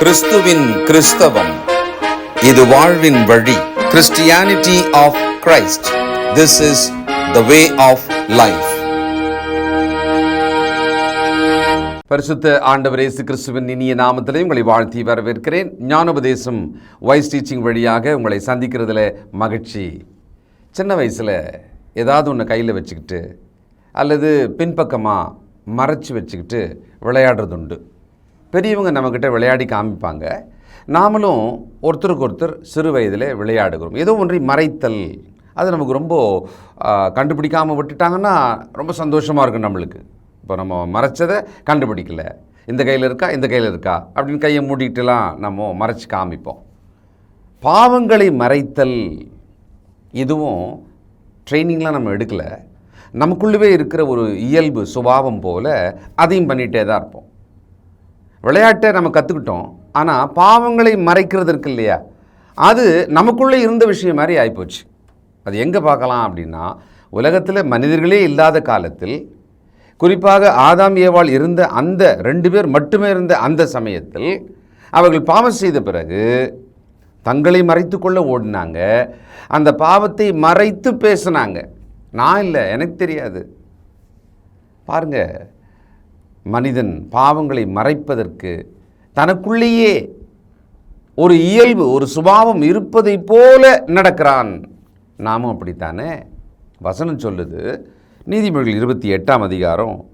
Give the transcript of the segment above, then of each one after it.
கிறிஸ்துவின் கிறிஸ்தவம். இது வாழ்வின் வழி. Christianity of Christ this is the way of life பரிசுத்த ஆண்டவர் இயேசு கிறிஸ்துவின் இனிய நாமத்திலே உங்களை வாழ்த்தி வரவேற்கிறேன். ஞானோபதேசம் வாய்ஸ் டீச்சிங் வழியாக உங்களை சந்திக்கிறதுல மகிழ்ச்சி. சின்ன வயசில் ஏதாவது ஒன்று கையில் வச்சுக்கிட்டு அல்லது பின்பக்கமாக மறைச்சி வச்சுக்கிட்டு விளையாடுறது உண்டு பெரியவங்க நம்மக்கிட்ட விளையாடி காமிப்பாங்க. நாமளும் ஒருத்தருக்கு ஒருத்தர் சிறு வயதில் விளையாடுகிறோம். ஏதோ ஒன்றை மறைத்தல் அது நமக்கு ரொம்ப கண்டுபிடிக்காமல் விட்டுட்டாங்கன்னா ரொம்ப சந்தோஷமாக இருக்கும் நம்மளுக்கு. இப்போ நம்ம மறைச்சதை கண்டுபிடிக்கல. இந்த கையில் இருக்கா? இந்த கையில் இருக்கா? அப்படின்னு கையை மூடிக்கிட்டுலாம் நம்ம மறைச்சி காமிப்போம். பாவங்களை மறைத்தல் இதுவும் ட்ரைனிங்லாம் நம்ம எடுக்கலை. நமக்குள்ளவே இருக்கிற ஒரு இயல்பு சுபாவம் போல் அதையும் பண்ணிகிட்டே தான் இருப்போம். விளையாட்டை நம்ம கற்றுக்கிட்டோம் ஆனால் பாவங்களை மறைக்கிறது இருக்கு இல்லையா? அது நமக்குள்ளே இருந்த விஷயம் மாதிரி ஆகிப்போச்சு அது எங்கே பார்க்கலாம் அப்படின்னா உலகத்தில் மனிதர்களே இல்லாத காலத்தில் குறிப்பாக ஆதாம் ஏவாள் இருந்த அந்த ரெண்டு பேர் மட்டுமே இருந்த அந்த சமயத்தில் அவர்கள் பாவம் செய்த பிறகு தங்களை மறைத்து கொள்ள ஓடினாங்க. அந்த பாவத்தை மறைத்து பேசினாங்க. நான் இல்லை எனக்கு தெரியாது. பாருங்கள் மனிதன் பாவங்களை மறைப்பதற்கு தனக்குள்ளேயே ஒரு இயல்பு ஒரு சுபாவம் இருப்பதைப் போல நடக்கிறான். நாமும் அப்படித்தானே? வசனம் சொல்லுது. நீதிமொழிகள் இருபத்தி எட்டாம் அதிகாரம்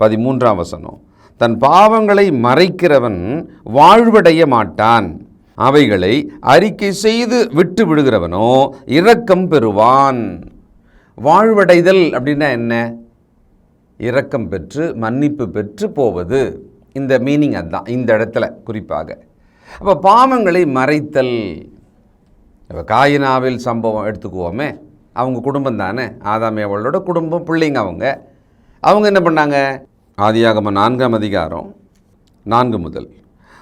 பதிமூன்றாம் வசனம். தன் பாவங்களை மறைக்கிறவன் வாழ்வடைய மாட்டான். அவைகளை அறிக்கை செய்து விட்டு விடுகிறவனோ இரக்கம் பெறுவான். வாழ்வடைதல் அப்படின்னா என்ன? இரக்கம் பெற்று மன்னிப்பு பெற்று போவது. இந்த மீனிங் அதுதான் இந்த இடத்துல குறிப்பாக. அப்போ பாவங்களை மறைத்தல். இப்போ காயினாவில் சம்பவம் எடுத்துக்குவோமே. அவங்க குடும்பம் தானே. ஆதாமியவளோட குடும்பம் பிள்ளைங்க அவங்க. அவங்க என்ன பண்ணாங்க? ஆதியாகம நான்காம் அதிகாரம் நான்கு முதல்.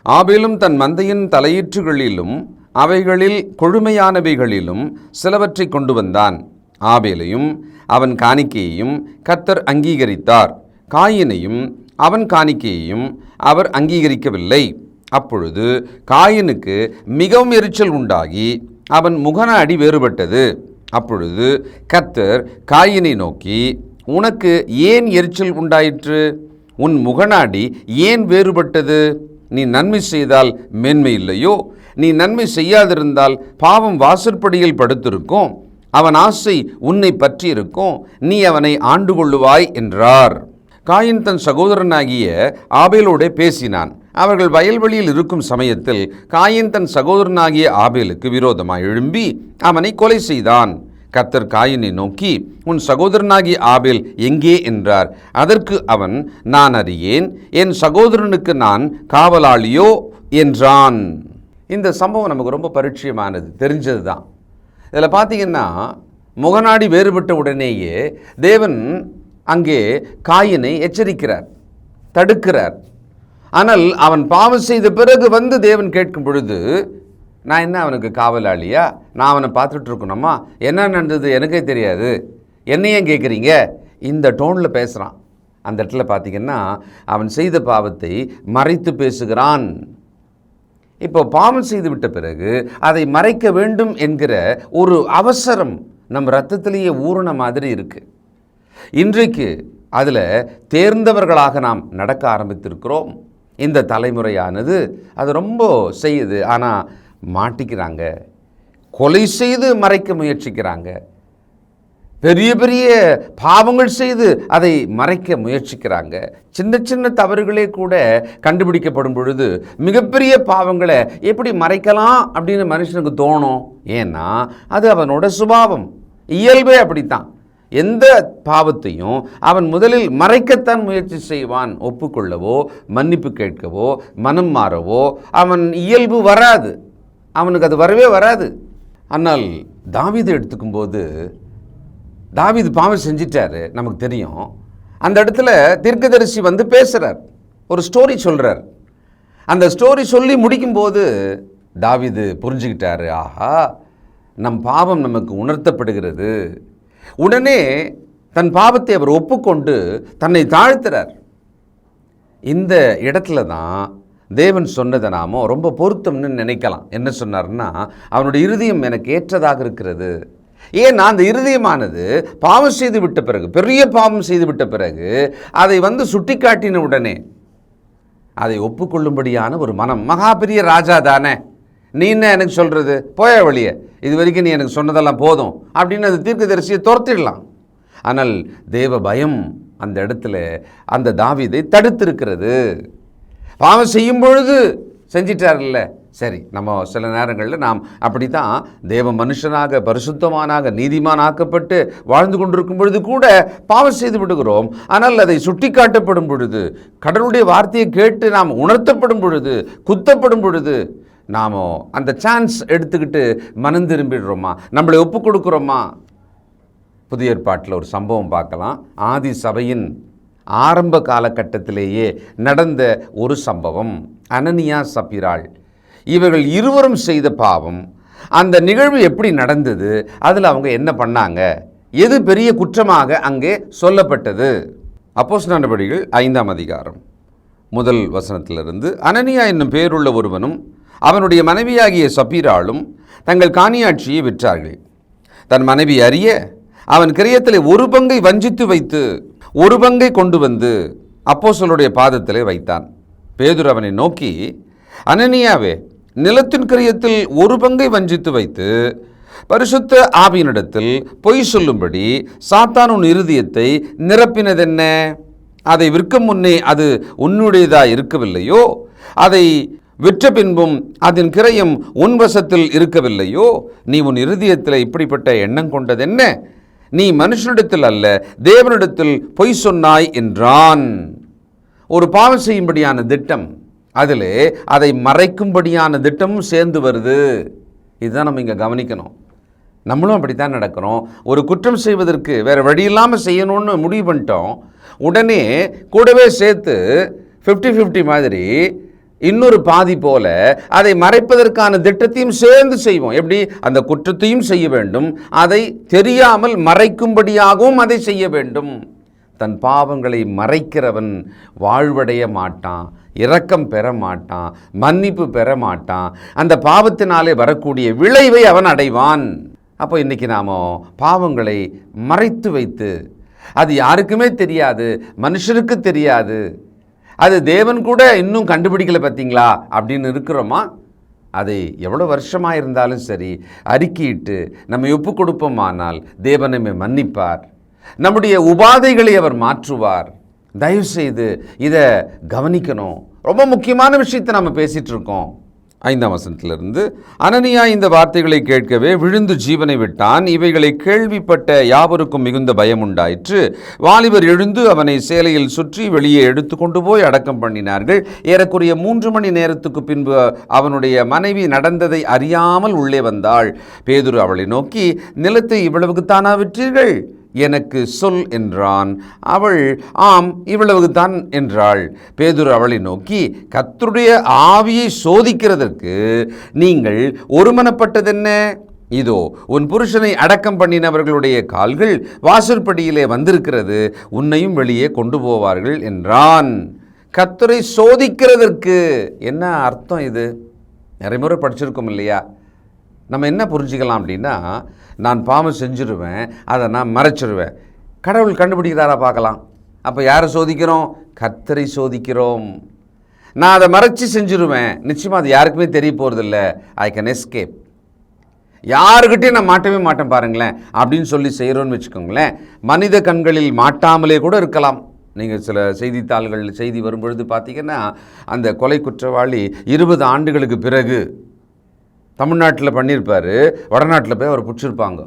ஆபிலும் தன் மந்தையின் தலையீற்றுகளிலும் அவைகளில் கொழுமையானவைகளிலும் சிலவற்றை கொண்டு வந்தான். ஆபேலையும் அவன் காணிக்கையையும் கத்தர் அங்கீகரித்தார். காயினையும் அவன் காணிக்கையையும் அவர் அங்கீகரிக்கவில்லை. அப்பொழுது காயினுக்கு மிகவும் எரிச்சல் உண்டாகி அவன் முகநாடி வேறுபட்டது. அப்பொழுது கத்தர் காயினை நோக்கி உனக்கு ஏன் எரிச்சல் உண்டாயிற்று? உன் முகநாடி ஏன் வேறுபட்டது? நீ நன்மை செய்தால் மேன்மை இல்லையோ? நீ நன்மை செய்யாதிருந்தால் பாவம் வாசற்படியில் படுத்திருக்கும். அவன் ஆசை உன்னை பற்றி இருக்கும் நீ அவனை ஆண்டு கொள்ளுவாய் என்றார். காயின் தன் சகோதரனாகிய ஆபேலோடே பேசினான். அவர்கள் வயல்வெளியில் இருக்கும் சமயத்தில் காயின் தன் சகோதரனாகிய ஆபேலுக்கு விரோதமாக எழும்பி அவனை கொலை செய்தான். கத்தர் காயினை நோக்கி உன் சகோதரனாகிய ஆபேல் எங்கே? என்றார். அதற்கு அவன் நான் அறியேன். என் சகோதரனுக்கு நான் காவலாளியோ? என்றான். இந்த சம்பவம் நமக்கு ரொம்ப பரிச்சயமானது. தெரிஞ்சது தான் இதில் பார்த்தீங்கன்னா முகநாடி வேறுபட்ட உடனேயே தேவன் அங்கே காயினை எச்சரிக்கிறார் தடுக்கிறார். ஆனால் அவன் பாவம் செய்த பிறகு வந்து தேவன் கேட்கும் பொழுது நான் என்ன அவனுக்கு காவலாளியா? நான் அவனை பார்த்துட்டு இருக்கணுமா? என்ன நடந்தது? எனக்கே தெரியாது. என்னையும் கேட்குறீங்க? இந்த டோனில் பேசுகிறான் அந்த இடத்துல பார்த்தீங்கன்னா அவன் செய்த பாவத்தை மறைத்து பேசுகிறான். இப்போ பாவம் செய்து விட்ட பிறகு அதை மறைக்க வேண்டும் என்கிற ஒரு அவசரம் நம் ரத்தத்திலேயே ஊறின மாதிரி இருக்குது இன்றைக்கு அதில் தேர்ந்தவர்களாக நாம் நடக்க ஆரம்பித்திருக்கிறோம். இந்த தலைமுறையானது அது ரொம்ப செய்யுது. ஆனால் மாட்டிக்கிறாங்க. கொலை செய்து மறைக்க முயற்சிக்கிறாங்க. பெரிய பெரிய பாவங்கள் செய்து அதை மறைக்க முயற்சிக்கிறாங்க. சின்ன சின்ன தவறுகளே கூட கண்டுபிடிக்கப்படும் பொழுது மிகப்பெரிய பாவங்களை எப்படி மறைக்கலாம் அப்படின்னு மனுஷனுக்கு தோணும். ஏன்னா அது அவனோட சுபாவம். இயல்பே அப்படித்தான். எந்த பாவத்தையும் அவன் முதலில் மறைக்கத்தான் முயற்சி செய்வான். ஒப்புக்கொள்ளவோ மன்னிப்பு கேட்கவோ மனம் மாறவோ அவன் இயல்பு வராது. அவனுக்கு அது வரவே வராது. ஆனால் தாவிதை எடுத்துக்கும்போது தாவிது பாவம் செஞ்சிட்டாரு நமக்கு தெரியும். அந்த இடத்துல தீர்க்கதரிசி வந்து பேசுகிறார் ஒரு ஸ்டோரி சொல்கிறார் அந்த ஸ்டோரி சொல்லி முடிக்கும்போது தாவிது புரிஞ்சுக்கிட்டாரு ஆஹா நம் பாவம் நமக்கு உணர்த்தப்படுகிறது. உடனே தன் பாவத்தை அவர் ஒப்புக்கொண்டு தன்னை தாழ்த்துறார். இந்த இடத்துல தான் தேவன் சொன்னதை நாமோ ரொம்ப பொருத்தம்னு நினைக்கலாம். என்ன சொன்னார்னா அவனுடைய இருதயம் எனக்கு ஏற்றதாக இருக்கிறது. ஏன்னா அந்த இருதயமானது பாவம் செய்து விட்ட பிறகு பெரிய பாவம் செய்து விட்ட பிறகு அதை வந்து சுட்டிக்காட்டின உடனே அதை ஒப்புக்கொள்ளும்படியான ஒரு மனம் மகா பெரிய ராஜா தானே. நீ என்ன எனக்கு சொல்கிறது போய வழியே. இது வரைக்கும் நீ எனக்கு சொன்னதெல்லாம் போதும். அப்படின்னு அது தீர்க்கதரிசியை துரத்திடலாம். ஆனால் தேவ பயம் அந்த இடத்துல அந்த தாவிதை தடுத்திருக்கிறது. பாவம் செய்யும் பொழுது செஞ்சிட்டார்ல. சரி நம்ம சில நேரங்களில் நாம் அப்படி தான் தேவ மனுஷனாக பரிசுத்தமானாக நீதிமானாக்கப்பட்டு வாழ்ந்து கொண்டிருக்கும் பொழுது கூட பாவம் செய்து விடுகிறோம். ஆனால் அதை சுட்டிக்காட்டப்படும் பொழுது கடவுளுடைய வார்த்தையை கேட்டு நாம் உணர்த்தப்படும் பொழுது குத்தப்படும் பொழுது நாம் அந்த சான்ஸ் எடுத்துக்கிட்டு மனம் திரும்பிடுறோமா? நம்மளை ஒப்பு கொடுக்குறோமா? புதிய ஏற்பாட்டில் ஒரு சம்பவம் பார்க்கலாம். ஆதி சபையின் ஆரம்ப காலகட்டத்திலேயே நடந்த ஒரு சம்பவம். அனனியா சபிராள். இவர்கள் இருவரும் செய்த பாவம். அந்த நிகழ்வு எப்படி நடந்தது? அதில் அவங்க என்ன பண்ணாங்க? எது பெரிய குற்றமாக அங்கே சொல்லப்பட்டது? அப்போஸ் நடபடிகள் ஐந்தாம் அதிகாரம் முதல் வசனத்திலிருந்து. அனனியா என்னும் பேருள்ள ஒருவனும் அவனுடைய மனைவியாகிய சபீராளும் தங்கள் காணியாட்சியை விற்றார்கள். தன் மனைவி அறிய அவன் கிரயத்தில் ஒரு பங்கை வஞ்சித்து வைத்து ஒரு பங்கை கொண்டு வந்து அப்போஸ்தலருடைய பாதத்திலே வைத்தான். பேதுர் அவனை நோக்கி அனனியாவே நிலத்தின் கிரியத்தில் ஒரு பங்கை வஞ்சித்து வைத்து பரிசுத்த ஆவியினிடத்தில் பொய் சொல்லும்படி சாத்தான் உன் இருதயத்தை நிரப்பினதென்ன? அதை விற்கும் முன்னே அது உன்னுடையதா இருக்கவில்லையோ? அதை விற்ற பின்பும் அதன் கிரயம் உன் வசத்தில் இருக்கவில்லையோ? நீ உன் இருதயத்தில் இப்படிப்பட்ட எண்ணம் கொண்டதென்ன? நீ மனுஷனிடத்தில் அல்ல தேவனிடத்தில் பொய் சொன்னாய் என்றான். ஒரு பாவம் செய்யும்படியான திட்டம் அதில் அதை மறைக்கும்படியான திட்டமும் சேர்ந்து வருது. இதுதான் நம்ம இங்கே கவனிக்கணும். நம்மளும் அப்படி தான் நடக்கிறோம். ஒரு குற்றம் செய்வதற்கு வேறு வழி இல்லாமல் செய்யணும்னு முடிவு பண்ணிட்டோம். உடனே கூடவே சேர்த்து ஃபிஃப்டி ஃபிஃப்டி மாதிரி இன்னொரு பாதி போல அதை மறைப்பதற்கான திட்டத்தையும் சேர்ந்து செய்வோம். எப்படி? அந்த குற்றத்தையும் செய்ய வேண்டும். அதை தெரியாமல் மறைக்கும்படியாகவும் அதை செய்ய வேண்டும். தன் பாவங்களை மறைக்கிறவன் வாழ்வடைய மாட்டான் இரக்கம் பெற மாட்டான் மன்னிப்பு பெற மாட்டான். அந்த பாவத்தினாலே வரக்கூடிய விளைவை அவன் அடைவான். அப்போ இன்றைக்கி நாம் பாவங்களை மறைத்து வைத்து அது யாருக்குமே தெரியாது மனுஷருக்கு தெரியாது. அது தேவன் கூட இன்னும் கண்டுபிடிக்கலை பார்த்தீங்களா? அப்படின்னு இருக்கிறோமா? அதை எவ்வளோ வருஷமாக இருந்தாலும் சரி அறிக்கையிட்டு நம்ம ஒப்பு கொடுப்போமானால் தேவன் நம்மை மன்னிப்பார். நம்முடைய உபாதைகளை அவர் மாற்றுவார். தயவு செய்து இதை கவனிக்கணும். ரொம்ப முக்கியமான விஷயத்தை நம்ம பேசிகிட்டு இருக்கோம் ஐந்தாம் வசனத்திலிருந்து அனனியா இந்த வார்த்தைகளை கேட்கவே விழுந்து ஜீவனை விட்டான். இவைகளை கேள்விப்பட்ட யாவருக்கும் மிகுந்த பயம் உண்டாயிற்று வாலிபர் எழுந்து அவனை சேலையில் சுற்றி வெளியே எடுத்து கொண்டு போய் அடக்கம் பண்ணினார்கள். ஏறக்குறைய மூன்று மணி நேரத்துக்கு பின்பு அவனுடைய மனைவி நடந்ததை அறியாமல் உள்ளே வந்தாள். பேதுரு அவளை நோக்கி நிலத்தை இவ்வளவுக்குத்தானா விற்றீர்கள் எனக்கு சொல் என்றான். அவள் ஆம் இவ்வளவுதான் என்றாள். பேதுரு அவளை நோக்கி கத்தருடைய ஆவியை சோதிக்கிறதற்கு நீங்கள் ஒருமனப்பட்டதென்ன? இதோ உன் புருஷனை அடக்கம் பண்ணினவர்களுடைய கால்கள் வாசற்படியிலே வந்திருக்கிறது. உன்னையும் வெளியே கொண்டு போவார்கள் என்றான். கத்தரை சோதிக்கிறதற்கு என்ன அர்த்தம் இது? நிறைய முறை படிச்சிருக்கோம் இல்லையா? நம்ம என்ன புரிஞ்சுக்கலாம் அப்படின்னா நான் பாவம் செஞ்சுருவேன் அதை நான் மறைச்சிருவேன். கடவுள் கண்டுபிடிக்கிறாரா பார்க்கலாம். அப்போ யாரை சோதிக்கிறோம்? கத்தரை சோதிக்கிறோம். நான் அதை மறைச்சி செஞ்சுருவேன். நிச்சயமாக அது யாருக்குமே தெரிய போகிறதில்ல ஐ கேன் எஸ்கேப் யாருக்கிட்டையும் நான் மாட்டவே மாட்டேன் பாருங்களேன். அப்படின்னு சொல்லி செய்கிறோன்னு வச்சுக்கோங்களேன். மனித கண்களில் மாட்டாமலே கூட இருக்கலாம். நீங்கள் சில செய்தித்தாள்கள் செய்தி வரும்பொழுது பார்த்தீங்கன்னா அந்த கொலை குற்றவாளி இருபது ஆண்டுகளுக்கு பிறகு தமிழ்நாட்டில் பண்ணியிருப்பார் வடநாட்டில் போய் அவர் பிடிச்சிருப்பாங்க.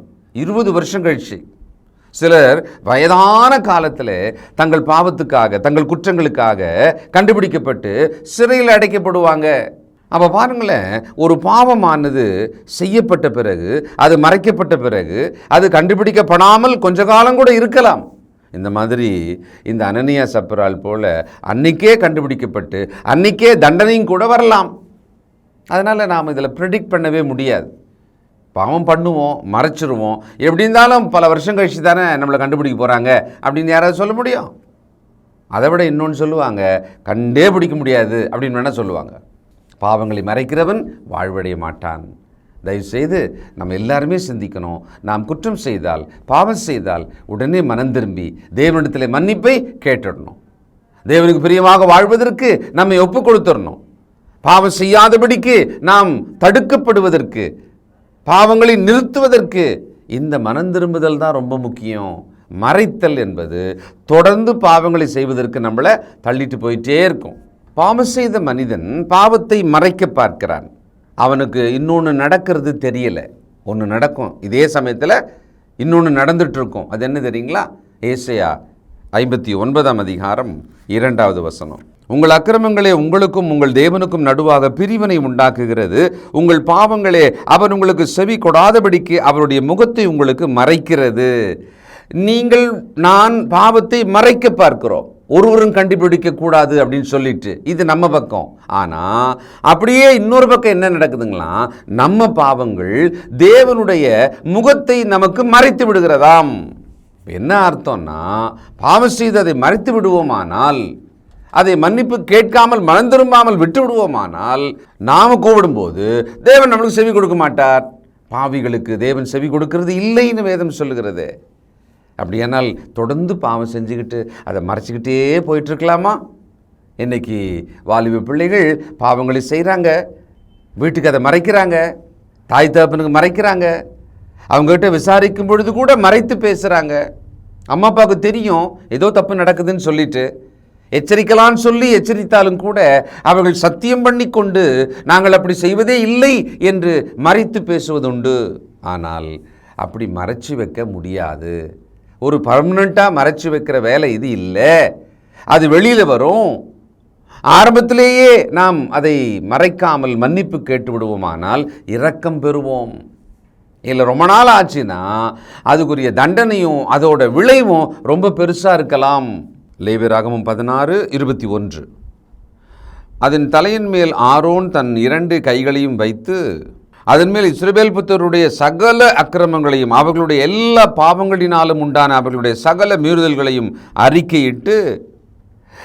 இருபது வருஷம் கழிச்சு. சிலர் வயதான காலத்தில் தங்கள் பாவத்துக்காக தங்கள் குற்றங்களுக்காக கண்டுபிடிக்கப்பட்டு சிறையில் அடைக்கப்படுவாங்க. அப்போ பாருங்களேன் ஒரு பாவமானது செய்யப்பட்ட பிறகு அது மறைக்கப்பட்ட பிறகு அது கண்டுபிடிக்கப்படாமல் கொஞ்ச காலம் கூட இருக்கலாம். இந்த மாதிரி இந்த அனனியா சப்பரால் போல அன்னைக்கே கண்டுபிடிக்கப்பட்டு அன்னைக்கே தண்டனையும் கூட வரலாம். அதனால் நாம் இதில் ப்ரிடிக்ட் பண்ணவே முடியாது. பாவம் பண்ணுவோம் மறைச்சிருவோம். எப்படி இருந்தாலும் பல வருஷம் கழிச்சு தானே நம்மளை கண்டுபிடிக்க போகிறாங்க அப்படின்னு யாராவது சொல்ல முடியும்? அதை விட இன்னொன்று சொல்லுவாங்க கண்டே பிடிக்க முடியாது அப்படின்னு வேணால் சொல்லுவாங்க. பாவங்களை மறைக்கிறவன் வாழ்வடைய மாட்டான். தயவுசெய்து நம்ம எல்லாருமே சிந்திக்கணும். நாம் குற்றம் செய்தால் பாவம் செய்தால் உடனே மனம் திரும்பி தேவனிடத்தில் மன்னிப்பை கேட்டுடணும். தேவனுக்கு பிரியமாக வாழ்வதற்கு நம்மை ஒப்பு கொடுத்துடணும். பாவம் செய்யாதபடிக்கு நாம் தடுக்கப்படுவதற்கு பாவங்களை நிறுத்துவதற்கு இந்த மனம் திரும்புதல் தான் ரொம்ப முக்கியம். மறைத்தல் என்பது தொடர்ந்து பாவங்களை செய்வதற்கு நம்மளை தள்ளிட்டு போயிட்டே இருக்கும். பாவம் செய்த மனிதன் பாவத்தை மறைக்க பார்க்கிறான். அவனுக்கு இன்னொன்று நடக்கிறது தெரியலை. ஒன்று நடக்கும். இதே சமயத்தில் இன்னொன்று நடந்துட்டு இருக்கும் அது என்ன தெரியுங்களா? ஏசையா ஐம்பத்தி ஒன்பதாம் அதிகாரம் இரண்டாவது வசனம். உங்கள் அக்கிரமங்களே உங்களுக்கும் உங்கள் தேவனுக்கும் நடுவாக பிரிவினை உண்டாக்குகிறது. உங்கள் பாவங்களே அவர் உங்களுக்கு செவி கொடாதபடிக்கு அவருடைய முகத்தை உங்களுக்கு மறைக்கிறது. நீங்கள் நான் பாவத்தை மறைக்க பார்க்கிறோம். ஒருவரும் கண்டுபிடிக்க கூடாது அப்படின்னு சொல்லிட்டு. இது நம்ம பக்கம். ஆனால் அப்படியே இன்னொரு பக்கம் என்ன நடக்குதுங்களா? நம்ம பாவங்கள் தேவனுடைய முகத்தை நமக்கு மறைத்து விடுகிறதாம். என்ன அர்த்தம்னா பாவம் செய்து அதை மறைத்து விடுவோமானால் அதை மன்னிப்பு கேட்காமல் மனம் திரும்பாமல் விட்டு விடுவோமானால் நாம கூப்பிடும்போது தேவன் நம்மளுக்கு செவி கொடுக்க மாட்டார். பாவிகளுக்கு தேவன் செவி கொடுக்கிறது இல்லைன்னு வேதம் சொல்லுகிறது. அப்படியானால் தொடர்ந்து பாவம் செஞ்சுக்கிட்டு அதை மறைச்சிக்கிட்டே போயிட்டுருக்கலாமா? இன்னைக்கு வாலிப பிள்ளைகள் பாவங்களை செய்கிறாங்க வீட்டுக்கு அதை மறைக்கிறாங்க. தாய் தகப்பனுக்கு மறைக்கிறாங்க. அவங்ககிட்ட விசாரிக்கும் பொழுது கூட மறைத்து பேசுகிறாங்க அம்மா அப்பாவுக்கு தெரியும் ஏதோ தப்பு நடக்குதுன்னு சொல்லிட்டு. எச்சரிக்கலான்னு சொல்லி எச்சரித்தாலும் கூட அவர்கள் சத்தியம் பண்ணி கொண்டு நாங்கள் அப்படி செய்வதே இல்லை என்று மறைத்து பேசுவதுண்டு. ஆனால் அப்படி மறைச்சு வைக்க முடியாது. ஒரு பர்மனண்ட்டாக மறைச்சு வைக்கிற வேலை இது இல்லை. அது வெளியில் வரும். ஆரம்பத்திலேயே நாம் அதை மறைக்காமல் மன்னிப்பு கேட்டு விடுவோமானால் இரக்கம் பெறுவோம். இல்லை ரொம்ப நாள் ஆச்சுன்னா அதுக்குரிய தண்டனையும் அதோட விளைவும் ரொம்ப பெருசாக இருக்கலாம். லேவியராகமும் பதினாறு இருபத்தி ஒன்று. அதன் தலையின் மேல் ஆரோன் தன் இரண்டு கைகளையும் வைத்து அதன் மேல் இஸ்ரேல் புத்தருடைய சகல அக்கிரமங்களையும் அவர்களுடைய எல்லா பாவங்களினாலும் உண்டான அவர்களுடைய சகல மீறுதல்களையும் அறிக்கையிட்டு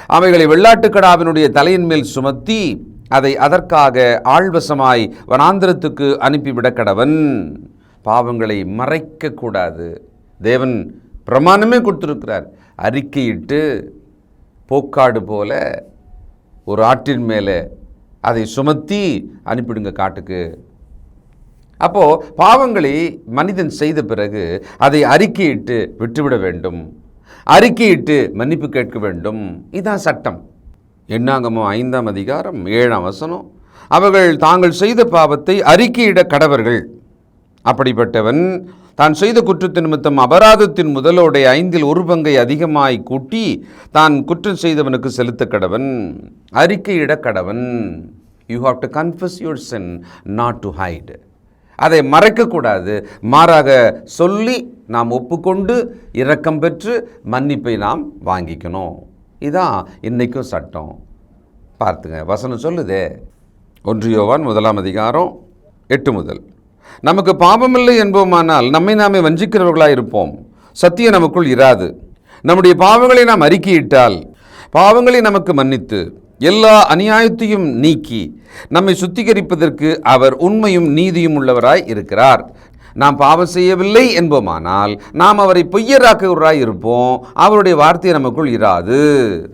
அவைகளை வெள்ளாட்டுக்கடாவினுடைய தலையின் மேல் சுமத்தி அதை அதற்காக ஆழ்வசமாய் வனாந்திரத்துக்கு அனுப்பிவிட கடவன் பாவங்களை மறைக்கக்கூடாது. தேவன் பிரமாணமே கொடுத்துருக்கிறார். அறிக்கையிட்டு போக்காடு போல ஒரு ஆற்றின் மேலே அதை சுமத்தி அனுப்பிடுங்க காட்டுக்கு. அப்போது பாவங்களை மனிதன் செய்த பிறகு அதை அறிக்கையிட்டு விட்டுவிட வேண்டும். அறிக்கையிட்டு மன்னிப்பு கேட்க வேண்டும். இதுதான் சட்டம். எண்ணாங்கமோ ஐந்தாம் அதிகாரம் ஏழாம் வசனம். அவர்கள் தாங்கள் செய்த பாவத்தை அறிக்கையிட கடவர்கள். அப்படிப்பட்டவன் தான் செய்த குற்றத்தின் நிமித்தம் அபராதத்தின் முதலோடைய ஐந்தில் ஒரு பங்கை அதிகமாய் கூட்டி தான் குற்றம் செய்தவனுக்கு செலுத்த கடவன் அறிக்கையிட கடவன். You have to confess your sin not to hide அதை மறைக்கக்கூடாது மாறாக சொல்லி நாம் ஒப்புக்கொண்டு இரக்கம் பெற்று மன்னிப்பை நாம் வாங்கிக்கணும். இதான் இன்றைக்கும் சட்டம். பார்த்துங்க வசனம் சொல்லுதே. ஒன்று யோவான் முதலாம் அதிகாரம் எட்டு முதல். நமக்கு பாவமில்லை என்போமானால் நம்மை நாமே வஞ்சிக்கிறவர்களாக இருப்போம். சத்தியம் நமக்குள் இராது. நம்முடைய பாவங்களை நாம் அறிக்கையிட்டால் பாவங்களை நமக்கு மன்னித்து எல்லா அநியாயத்தையும் நீக்கி நம்மை சுத்திகரிப்பதற்கு அவர் உண்மையும் நீதியும் உள்ளவராய் இருக்கிறார். நாம் பாவம் செய்யவில்லை என்போமானால் நாம் அவரை பொய்யராக்குவராய் இருப்போம். அவருடைய வார்த்தை நமக்குள் இராது.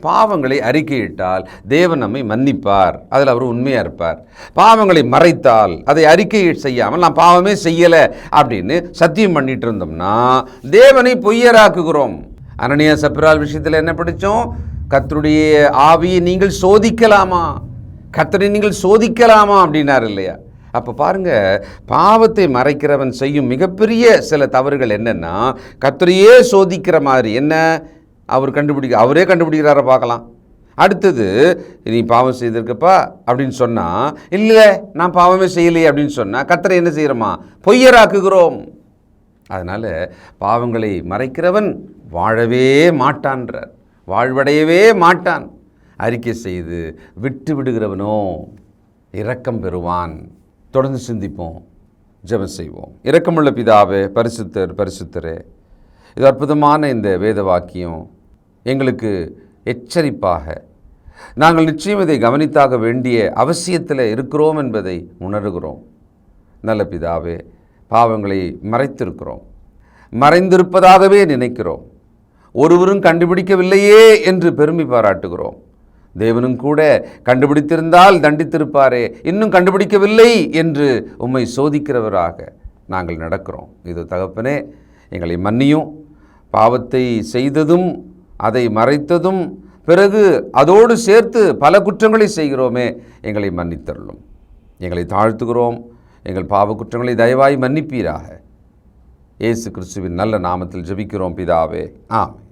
பாவங்களை அறிக்கையிட்டால் தேவன் நம்மை மன்னிப்பார். அதில் அவர் உண்மையாக இருப்பார். பாவங்களை மறைத்தால் அதை அறிக்கை செய்யாமல் நான் பாவமே செய்யலை அப்படின்னு சத்தியம் பண்ணிட்டு இருந்தோம்னா தேவனை பொய்யராக்குகிறோம். அனனியா சப்ரால் விஷயத்தில் என்ன படித்தோம்? கத்தருடைய ஆவியை நீங்கள் சோதிக்கலாமா? கத்தரை நீங்கள் சோதிக்கலாமா? அப்படின்னார் இல்லையா? அப்போ பாருங்க பாவத்தை மறைக்கிறவன் செய்யும் மிகப்பெரிய சில தவறுகள் என்னென்னா கர்த்தரையே சோதிக்கிற மாதிரி என்ன? அவர் கண்டுபிடிக்க அவரே கண்டுபிடிக்கிறார பார்க்கலாம். அடுத்தது நீ பாவம் செய்திருக்கப்பா அப்படின்னு சொன்னால் இல்லை நான் பாவமே செய்யலையே அப்படின்னு சொன்னால் கத்தரை என்ன செய்கிறோமா பொய்யராக்குகிறோம். அதனால் பாவங்களை மறைக்கிறவன் வாழவே மாட்டான்றார். வாழ்வடையவே மாட்டான். அறிக்கை செய்து விட்டு விடுகிறவனோ இரக்கம் பெறுவான். தொடர்ந்து சிந்திப்போம் ஜெபம் செய்வோம். இரக்கமுள்ள பிதாவே பரிசுத்தர் பரிசுத்தரே இது அற்புதமான இந்த வேத வாக்கியம் எங்களுக்கு எச்சரிப்பாக. நாங்கள் நிச்சயம் இதை கவனித்தாக வேண்டிய அவசியத்தில் இருக்கிறோம் என்பதை உணர்கிறோம். நல்ல பிதாவே பாவங்களை மறைத்திருக்கிறோம். மறைந்திருப்பதாகவே நினைக்கிறோம். ஒருவரும் கண்டுபிடிக்கவில்லையே என்று பெருமை பாராட்டுகிறோம். தேவனும் கூட கண்டுபிடித்திருந்தால் தண்டித்திருப்பாரே. இன்னும் கண்டுபிடிக்கவில்லை என்று உம்மை சோதிக்கிறவராக நாங்கள் நடக்கிறோம். இது தகப்பனே எங்களை மன்னியும். பாவத்தை செய்ததும் அதை மறைத்ததும் பிறகு அதோடு சேர்த்து பல குற்றங்களை செய்கிறோமே எங்களை மன்னித்தருளும். எங்களை தாழ்த்துகிறோம். எங்கள் பாவ குற்றங்களை தயவாய் மன்னிப்பீராக. இயேசு கிறிஸ்துவின் நல்ல நாமத்தில் ஜெபிக்கிறோம் பிதாவே. ஆமே